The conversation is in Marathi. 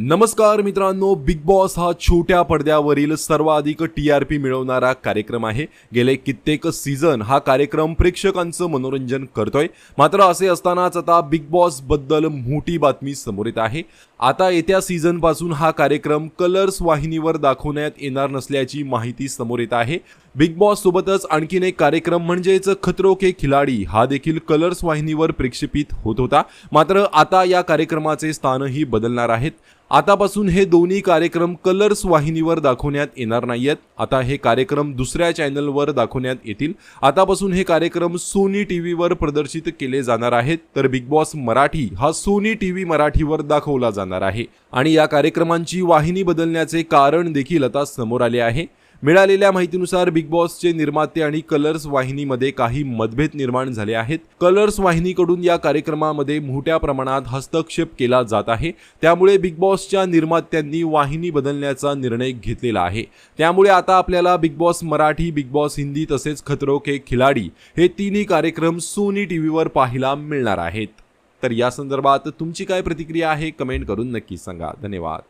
नमस्कार मित्रांनो बिग बॉस हा छोट्या पडद्यावरील सर्वाधिक टी आर पी मिळवणारा कार्यक्रम आहे. गेले कित्येक सीझन हा कार्यक्रम प्रेक्षकांचं मनोरंजन करतोय. मात्र असे असतानाच आता बिग बॉसबद्दल मोठी बातमी समोर येत आहे. आता येत्या सीझनपासून हा कार्यक्रम कलर्स वाहिनीवर दाखवण्यात येणार नसल्याची माहिती समोर येत आहे. बिग बॉस सोबतच आणखीन एक कार्यक्रम म्हणजेच खतरो के खिलाडी हा देखील कलर्स वाहिनीवर प्रक्षेपित होत होता. मात्र आता या कार्यक्रमाचे स्थानही बदलणार आहेत. आतापासून हे दोन्ही कार्यक्रम कलर्स वाहिनीवर दाखवण्यात येणार नाहीयेत. आता हे कार्यक्रम दुसऱ्या चॅनलवर दाखवण्यात येतील. आतापासून हे कार्यक्रम सोनी टी व्हीवर प्रदर्शित केले जाणार आहेत. तर बिग बॉस मराठी हा सोनी टी व्ही मराठीवर दाखवला जाणार आहे. आणि या कार्यक्रमांची वाहिनी बदलण्याचे कारण देखील आता समोर आले आहे. मिळालेल्या माहितीनुसार बिग बॉसचे निर्माते आणि कलर्स वाहिनीमध्ये काही मतभेद निर्माण झाले आहेत. कलर्स वाहिनीकडून या कार्यक्रमामध्ये मोठ्या प्रमाणात हस्तक्षेप केला जात आहे. त्यामुळे बिग बॉसच्या निर्मात्यांनी वाहिनी बदलण्याचा निर्णय घेतलेला आहे. त्यामुळे आता आपल्याला Bigg Boss Marathi Bigg Boss Hindi तसेच खतरो के खिलाडी हे तिन्ही कार्यक्रम सोनी टीव्हीवर पाहायला मिळणार आहेत. तर या संदर्भात तुमची काय प्रतिक्रिया आहे कमेंट करून नक्की सांगा. धन्यवाद.